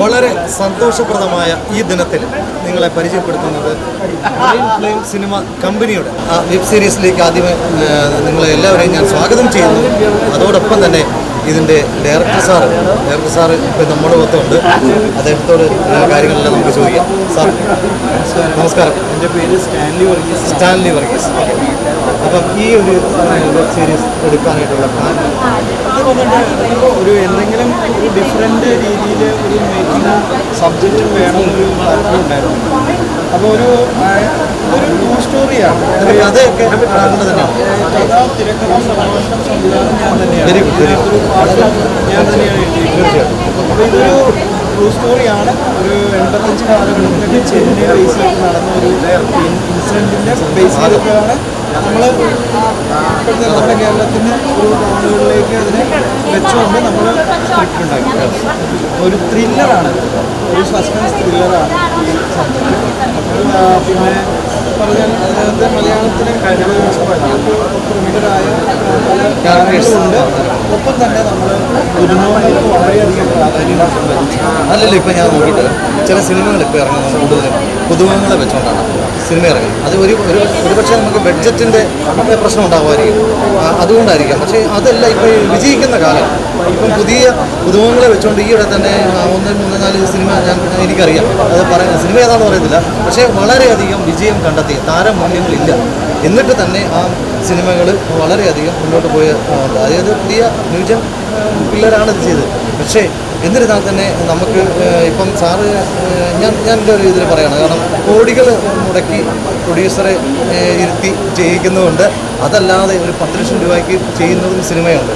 വളരെ സന്തോഷപ്രദമായ ഈ ദിനത്തിൽ നിങ്ങളെ പരിചയപ്പെടുത്തുന്നത് ഗ്രീൻ ഫ്ലെയിം സിനിമ കമ്പനിയുടെ ആ വെബ് സീരീസിലേക്ക് ആദ്യമേ നിങ്ങളെ എല്ലാവരെയും ഞാൻ സ്വാഗതം ചെയ്യുന്നു. അതോടൊപ്പം തന്നെ ഇതിന്റെ ഡയറക്ടർ സാർ ഡയറക്ടർ സാർ ഇപ്പം നമ്മുടെ ഒത്തുണ്ട് അദ്ദേഹത്തോട് കാര്യങ്ങളെല്ലാം നമുക്ക് ചോദിക്കാം. സാർ നമസ്കാരം. എന്റെ പേര് സ്റ്റാൻലി വർഗീസ്. സ്റ്റാൻലി വർഗീസ്. അപ്പം ഈ ഒരു വെബ് സീരീസ് എടുക്കാനായിട്ടുള്ള കാരണം ഒരു എന്തെങ്കിലും ഒരു ഡിഫറെന്റ് രീതിയിൽ ഒരു സബ്ജക്റ്റ് വേണമെന്നൊരു താല്പര്യം ഉണ്ടായിരുന്നു അപ്പോൾ ഒരു ഒരു ന്യൂ ട്രൂ സ്റ്റോറിയാണ് കഥയൊക്കെ കഥ തിരക്കഥ സംഭാഷണം സംവിധാനം ഞാൻ തന്നെയാണ്. പാട്ട് ഞാൻ തന്നെയാണ് എഴുതിയിരിക്കുന്നത്. അപ്പോൾ ഇതൊരു സ്റ്റോറിയാണ് ഒരു എൺപത്തഞ്ച് കാലഘട്ടത്തിൽ ചെന്നൈ ബേസ് ചെയ്ത് നടന്ന ഒരു ഇൻസിഡന്റിന്റെ ബേസ് ചെയ്തിട്ടാണ് നമ്മൾ ഇപ്പോഴത്തെ നമ്മുടെ കേരളത്തിന് ഒരു ടൗണുകളിലേക്ക് അതിനെ വെച്ചുകൊണ്ട് നമ്മൾ സ്ക്രിപ്റ്റ് ഉണ്ടാക്കി. ഒരു ത്രില്ലറാണ് ഒരു സസ്പെൻസ് ത്രില്ലറാണ് പിന്നെ ഒപ്പം തന്നെ അല്ലല്ലോ ഇപ്പം ഞാൻ നോക്കിയിട്ട് ചില സിനിമകൾ ഇപ്പോൾ ഇറങ്ങുന്നത് കൂടുതലും പുതുമുഖങ്ങളെ വെച്ചുകൊണ്ടാണ് സിനിമ ഇറങ്ങുന്നത്. അത് ഒരു ഒരു ഒരുപക്ഷെ നമുക്ക് ബഡ്ജറ്റിന്റെ പ്രശ്നം ഉണ്ടാകുമായിരിക്കും അതുകൊണ്ടായിരിക്കാം. പക്ഷേ അതല്ല ഇപ്പോൾ വിജയിക്കുന്ന കാലം. ഇപ്പം പുതിയ പുതുമുഖങ്ങളെ വെച്ചുകൊണ്ട് ഈയിടെ തന്നെ ഒന്ന് മൂന്ന് നാല് സിനിമ ഞാൻ എനിക്കറിയാം. അത് പറയുന്ന സിനിമ ഏതാണെന്ന് പറയത്തില്ല പക്ഷേ വളരെയധികം വിജയം കണ്ടെത്തി താരമൂല്യങ്ങളില്ല. എന്നിട്ട് തന്നെ ആ സിനിമകൾ വളരെയധികം മുന്നോട്ട് പോയ അതായത് പുതിയ ന്യൂജൻ പിള്ളേരാണ് ഇത് ചെയ്തത്. പക്ഷേ എന്നിരുന്നാൽ തന്നെ നമുക്ക് ഇപ്പം സാറ് ഞാൻ ഞാൻ എന്റെ ഒരു ഇതിൽ പറയണം. കാരണം കോടികൾ മുടക്കി പ്രൊഡ്യൂസറെ ഇരുത്തി ചെയ്യിക്കുന്നതുകൊണ്ട് അതല്ലാതെ ഒരു പത്ത് ലക്ഷം രൂപയ്ക്ക് ചെയ്യുന്നതും സിനിമയുണ്ട്.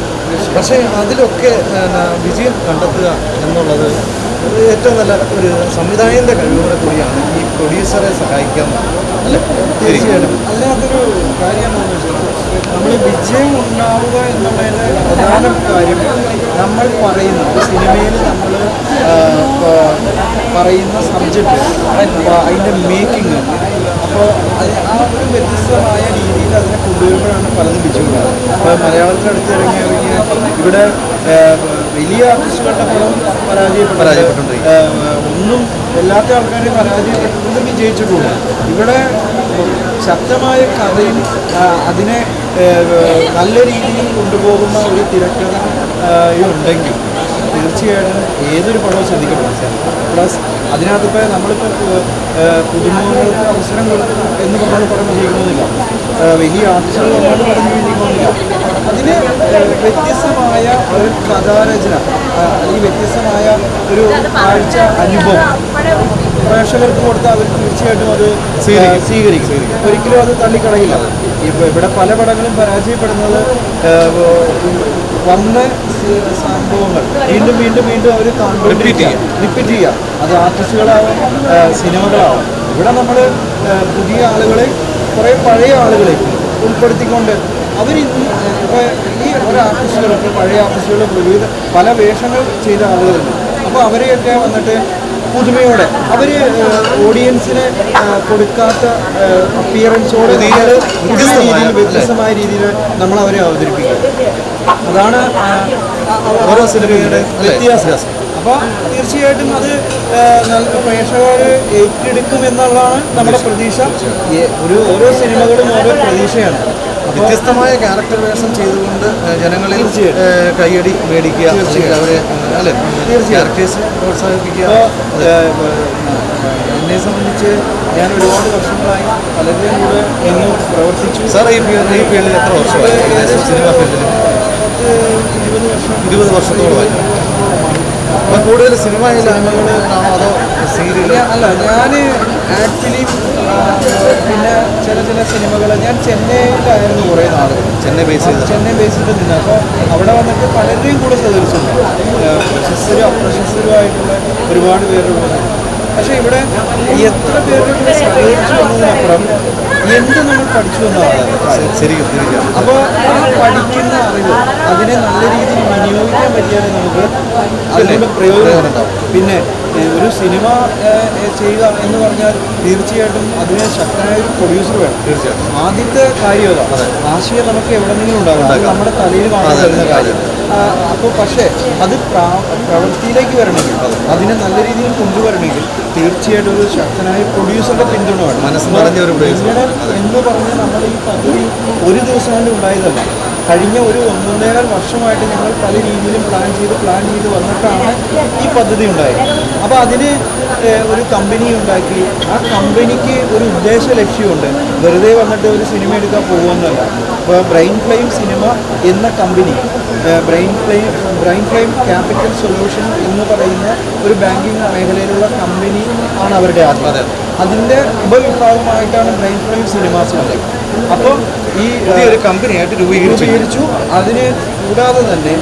പക്ഷേ അതിലൊക്കെ വിജയം കണ്ടെത്തുക എന്നുള്ളത് ഏറ്റവും നല്ല ഒരു സംവിധായകന്റെ കഴിവുകൂടെ കൂടിയാണ് ഈ പ്രൊഡ്യൂസറെ സഹായിക്കാൻ അല്ലേ? തീർച്ചയായിട്ടും. അതിനകത്തൊരു കാര്യം നമ്മൾ വിജയം ഉണ്ടാവുക എന്നുള്ളതിന്റെ പ്രധാന കാര്യം നമ്മൾ പറയുന്ന സിനിമയിൽ നമ്മൾ പറയുന്ന സബ്ജക്റ്റ് അതിന്റെ മേക്കിംഗ് അപ്പോൾ ആ ഒരു വ്യത്യസ്തമായ രീതിയിൽ അതിനെ കൊണ്ടുവരുമ്പോഴാണ് പലതും വിജയമുണ്ടാകുന്നത് അപ്പോൾ മലയാളത്തിൽ അടുത്തിറങ്ങി ഇറങ്ങിയ ഇവിടെ വലിയ ആർട്ടിസ്റ്റുകളുടെ പടം പരാജയപ്പെട്ടു. പരാജയപ്പെട്ടിട്ടുണ്ട് ഒന്നും എല്ലാത്ത ആൾക്കാരെയും പരാജയപ്പെട്ടിട്ടുണ്ട് വിജയിച്ചിട്ടുണ്ട് ഇവിടെ ശക്തമായ കഥയും അതിനെ നല്ല രീതിയിൽ കൊണ്ടുപോകുന്ന ഒരു തിരക്കഥ ഉണ്ടെങ്കിൽ തീർച്ചയായിട്ടും ഏതൊരു പടവും ശ്രദ്ധിക്കപ്പെടും. പ്ലസ് അതിനകത്ത് ഇപ്പോൾ നമ്മളിപ്പോൾ പുതുമുഖങ്ങൾക്ക് അവസരം കൊടുക്കണം എന്ന് പറഞ്ഞാൽ പറഞ്ഞ് ചെയ്യുന്നതില്ല വലിയ ആർട്ടിസ്റ്റുകൾ പറഞ്ഞ് പടം അതിന് വ്യത്യസ്തമായ ഒരു കഥാരചന അല്ലെങ്കിൽ വ്യത്യസ്തമായ ഒരു കാഴ്ച അനുഭവം പ്രേക്ഷകർക്ക് കൊടുത്ത് അവർ തീർച്ചയായിട്ടും അത് സ്വീകരിക്കും. ഒരിക്കലും അത് തള്ളിക്കളയില്ല. ഇപ്പോൾ ഇവിടെ പല പടങ്ങളും പരാജയപ്പെടുന്നത് വന്ന സംഭവങ്ങൾ. വീണ്ടും വീണ്ടും വീണ്ടും അവർ കണ്ടുകൊണ്ടിരിക്കുക റിപ്പീറ്റ് ചെയ്യുക അത് ആർട്ടിസ്റ്റുകളാവും സിനിമകളാവാം സിനിമകളാവും. ഇവിടെ നമ്മൾ പുതിയ ആളുകളെ കുറേ പഴയ ആളുകളെ ഉൾപ്പെടുത്തിക്കൊണ്ട് അവർ ഇപ്പോൾ ഈ ഒരു ആർട്ടിസ്റ്റുകളൊക്കെ പഴയ ആർട്ടിസ്റ്റുകൾ വിവിധ പല വേഷങ്ങൾ ചെയ്ത ആളുകളുണ്ട്. അപ്പോൾ അവരെയൊക്കെ വന്നിട്ട് പുതുമയോടെ. അവർ ഓഡിയൻസിന് കൊടുക്കാത്ത അപ്പിയറൻസോട് പുതിയ രീതിയിൽ വ്യത്യസ്തമായ രീതിയിൽ നമ്മൾ അവരെ അവതരിപ്പിക്കുക അതാണ് ഓരോ സിനിമയുടെ? വ്യത്യാസം. അപ്പോൾ തീർച്ചയായിട്ടും അത് പ്രേക്ഷകർ ഏറ്റെടുക്കും എന്നുള്ളതാണ് നമ്മുടെ പ്രതീക്ഷ. ഒരു ഓരോ സിനിമകളും ഓരോ പ്രതീക്ഷയാണ്. വ്യത്യസ്തമായ ക്യാരക്ടർ വേഷം ചെയ്തുകൊണ്ട് ജനങ്ങളിൽ കൈയടി കയ്യടി മേടിക്കുക അല്ലെങ്കിൽ അവരെ അല്ലെ. ക്യാരക്ടേഴ്സ് പ്രോത്സാഹിപ്പിക്കുക. എന്നെ സംബന്ധിച്ച് ഞാൻ ഒരുപാട് വർഷങ്ങളായി പലരുടെയും കൂടെ നിന്ന് പ്രവർത്തിച്ചു. സാർ ഈ ഫീൽഡ് ഈ ഫീൽഡിൽ എത്ര വർഷമായി? ഏകദേശം സിനിമ ഫീൽഡിൽ? ഇരുപത് വർഷം. ഇരുപത് വർഷത്തോളമായി. അപ്പം കൂടുതൽ സിനിമയിലാണോ അതോ സീരിയൽ അല്ല ഞാൻ ആക്ച്വലി പിന്നെ ചില ചില സിനിമകൾ ഞാൻ ചെന്നൈയിലായിരുന്നു കുറേ നാളുകൾ ചെന്നൈ ബേസ് ചെയ്ത് ചെന്നൈ ബേസ് ചെയ്ത് നിന്ന് അപ്പോൾ അവിടെ വന്നിട്ട് പലരുടെയും കൂടെ സഹകരിച്ചിട്ടുണ്ട്. പ്രശസ്തരും അപ്രശസ്തരുമായിട്ടുള്ള ഒരുപാട് പേരുള്ളത് പക്ഷേ ഇവിടെ എത്ര പേരോട് സഹകരിച്ചു എന്നതിനപ്പുറം എന്ത് നമ്മൾ പഠിച്ചു എന്നാണ് ശരിക്കും അപ്പോൾ ആ പഠിക്കുന്ന അറിവ് അതിനെ നല്ല രീതിയിൽ വിനിയോഗിക്കാൻ പറ്റിയാലേ നമുക്ക് അതുകൊണ്ട് പ്രയോജനം ഉണ്ടാവും. പിന്നെ ഒരു സിനിമ ചെയ്യുക എന്ന് പറഞ്ഞാൽ തീർച്ചയായിട്ടും അതിന് ശക്തനായ ഒരു പ്രൊഡ്യൂസർ വേണം. തീർച്ചയായിട്ടും. ആദ്യത്തെ കാര്യം ആശയം നമുക്ക് എവിടെന്നെങ്കിലും ഉണ്ടാകും നമ്മുടെ തലയിൽ അതെ. കാര്യം. അപ്പോൾ പക്ഷേ അത് പ്രാ- പ്രവൃത്തിയിലേക്ക് വരണമെങ്കിൽ അതിനെ നല്ല രീതിയിൽ കൊണ്ടുവരണമെങ്കിൽ തീർച്ചയായിട്ടും ഒരു ശക്തനായ പ്രൊഡ്യൂസറുടെ പിന്തുണ വേണം മനസ്സ് നിറഞ്ഞ ഒരു producer. എന്ന് പറഞ്ഞാൽ നമ്മൾ ഈ പദ്ധതി ഒരു ദിവസം കൊണ്ട് ഉണ്ടായതല്ല. കഴിഞ്ഞ ഒരു ഒന്നൊന്നേകാൽ വർഷമായിട്ട് ഞങ്ങൾ പല രീതിയിലും പ്ലാൻ ചെയ്ത് പ്ലാൻ ചെയ്ത് വന്നിട്ടാണ് ഈ പദ്ധതി ഉണ്ടായത്. അപ്പോൾ അതിന് ഒരു കമ്പനി ഉണ്ടാക്കി. ആ കമ്പനിക്ക് ഒരു ഉദ്ദേശ ലക്ഷ്യമുണ്ട്. വെറുതെ വന്നിട്ട് ഒരു സിനിമ എടുക്കാൻ പോകുമെന്നല്ല. ഇപ്പോൾ ബ്രെയിൻ ഫ്ലെയിം സിനിമ എന്ന company brain flame brain flame capital solution എന്ന് പറയുന്ന ഒരു ബാങ്കിങ് മേഖലയിലുള്ള കമ്പനി ആണ് അവരുടെ ആദ്യം. അതിന്റെ ഉപവിഭാഗമായിട്ടാണ് ബ്രെയിൻ ഫ്ലെയിം സിനിമാസ് വന്നത്. അപ്പോൾ ഈ ഒരു കമ്പനിയായിട്ട് രൂപീകരിച്ചു. അതിനെ അതിന് കൂടാതെ തന്നെ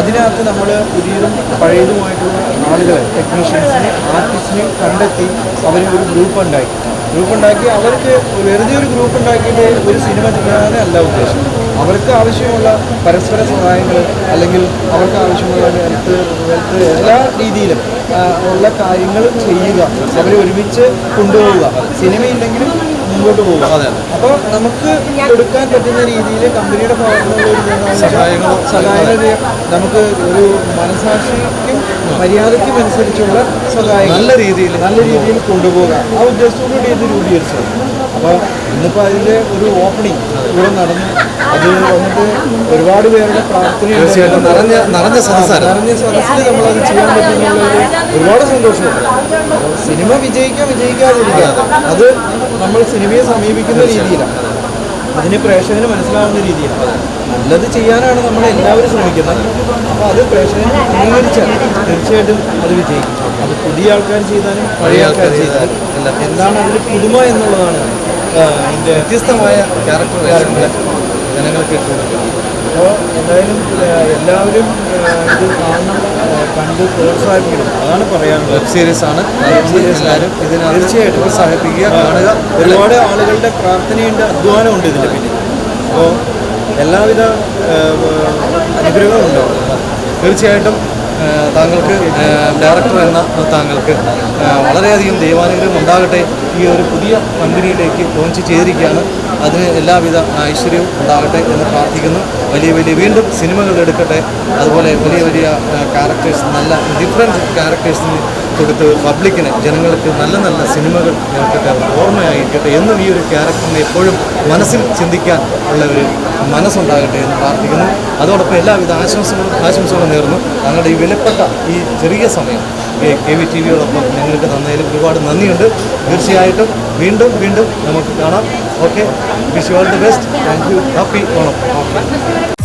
അതിനകത്ത് നമ്മൾ പുതിയതും പഴയതുമായിട്ടുള്ള ആളുകളെ ടെക്നീഷ്യൻസിനെ ആർട്ടിസ്റ്റിനെ കണ്ടെത്തി അവരെ ഒരു ഗ്രൂപ്പ് ഉണ്ടാക്കി. ഗ്രൂപ്പ് ഉണ്ടാക്കി. അവർക്ക് വെറുതെ ഒരു ഗ്രൂപ്പ് ഉണ്ടാക്കിയിട്ട് ഒരു സിനിമ ചെയ്യാനല്ല ഉദ്ദേശം. അവർക്ക് ആവശ്യമുള്ള പരസ്പര സഹായങ്ങൾ അല്ലെങ്കിൽ അവർക്ക് ആവശ്യമുള്ള ഹെൽത്ത് ഹെൽത്ത് എല്ലാ രീതിയിലും ഉള്ള കാര്യങ്ങൾ ചെയ്യുക. അവരെ ഒരുമിച്ച് കൊണ്ടുപോവുക. സിനിമയില്ലെങ്കിലും മുമ്പോട്ട് പോവുക. അതെ. അപ്പോൾ നമുക്ക് കൊടുക്കാൻ പറ്റുന്ന രീതിയിൽ കമ്പനിയുടെ ഭാഗത്തുനിന്നുള്ള സഹായങ്ങൾ സഹായങ്ങൾ. നമുക്ക് ഒരു മനസാക്ഷിക്കും മര്യാദയ്ക്കും അനുസരിച്ചുള്ള സഹായങ്ങൾ നല്ല രീതിയിൽ നല്ല രീതിയിൽ കൊണ്ടുപോകുക ആ ഉദ്ദേശത്തോടുകൂടി ഇത് രൂപീകരിച്ചത് അപ്പോൾ ഇന്നിപ്പോൾ അതിന്റെ ഒരു ഓപ്പണിങ് ഇവിടെ നടന്നു. അത് വന്നിട്ട് ഒരുപാട് പേരുടെ പ്രാർത്ഥന തീർച്ചയായിട്ടും. നിറഞ്ഞ നിറഞ്ഞ സദസ്സായിരുന്നു. നിറഞ്ഞ സദസ്സിൽ നമ്മളത് ചെയ്യാൻ പറ്റുന്നുള്ളതിൽ ഒരുപാട് സന്തോഷമുണ്ട്. സിനിമ വിജയിക്കാൻ വിജയിക്കാതിരിക്കുക അത് നമ്മൾ സിനിമയെ സമീപിക്കുന്ന രീതിയിലാണ്. അതിന് പ്രേക്ഷകന് മനസ്സിലാവുന്ന രീതിയിലാണ്. നല്ലത് ചെയ്യാനാണ് നമ്മൾ എല്ലാവരും ശ്രമിക്കുന്നത്. അപ്പോൾ അത് പ്രേക്ഷകൻ അംഗീകരിച്ചാൽ തീർച്ചയായിട്ടും അത് വിജയിക്കും. അത് പുതിയ ആൾക്കാർ ചെയ്താലും പഴയ ആൾക്കാർ ചെയ്താലും എന്താണ് അതിൽ പുതുമ എന്നുള്ളതാണ് വ്യത്യസ്തമായ ക്യാരക്ടർ വേഷങ്ങളെ ജനങ്ങൾക്ക് ഇട്ടുകൊടുക്കുക അപ്പോൾ എന്തായാലും എല്ലാവരും ഇത് കാണണം കണ്ട് പ്രോത്സാഹിപ്പിക്കണം. അതാണ് പറയാനുള്ളത്. വെബ് സീരീസ് ആണ്. വെബ് സീരീസ് എല്ലാവരും ഇതിന് തീർച്ചയായിട്ടും. പ്രോത്സാഹിപ്പിക്കുക കാണുക. ഒരുപാട് ആളുകളുടെ പ്രാർത്ഥനയുണ്ട് അധ്വാനമുണ്ട് ഇതിന്റെ പിന്നിൽ. അപ്പോൾ എല്ലാവിധ അനുഗ്രഹവും ഉണ്ടാവും. തീർച്ചയായിട്ടും താങ്കൾക്ക് ഡയറക്ടർ എന്ന താങ്കൾക്ക് വളരെയധികം ദൈവാനുഗ്രഹം ഉണ്ടാകട്ടെ. ഈ ഒരു പുതിയ കമ്പനിയിലേക്ക് ലോഞ്ച് ചെയ്തിരിക്കുകയാണ്. അതിന് എല്ലാവിധ ഐശ്വര്യവും ഉണ്ടാകട്ടെ എന്ന് പ്രാർത്ഥിക്കുന്നു. വലിയ വലിയ വീണ്ടും സിനിമകൾ എടുക്കട്ടെ. അതുപോലെ വലിയ വലിയ ക്യാരക്ടേഴ്സ് നല്ല ഡിഫറെന്റ് ക്യാരക്ടേഴ്സിന് കൊടുത്ത് പബ്ലിക്കിന് ജനങ്ങൾക്ക് നല്ല നല്ല സിനിമകൾ ഇറക്കട്ടെ ഓർമ്മയായിരിക്കട്ടെ എന്നും ഈ ഒരു ക്യാരക്ടറിനെ എപ്പോഴും മനസ്സിൽ ചിന്തിക്കാൻ ഉള്ള ഒരു മനസ്സുണ്ടാകട്ടെ എന്ന് പ്രാർത്ഥിക്കുന്നു. അതോടൊപ്പം എല്ലാവിധ ആശംസകളും ആശംസകളും നേർന്നു. ഞങ്ങളുടെ ഈ വിലപ്പെട്ട ഈ ചെറിയ സമയം കെ വി ടി വിയോടൊപ്പം ഞങ്ങൾക്ക് തന്നതിൽ ഒരുപാട് നന്ദിയുണ്ട്. തീർച്ചയായിട്ടും വീണ്ടും വീണ്ടും നമുക്ക് കാണാം. Okay wish you all the best. Thank you. Happy Onam. Okay.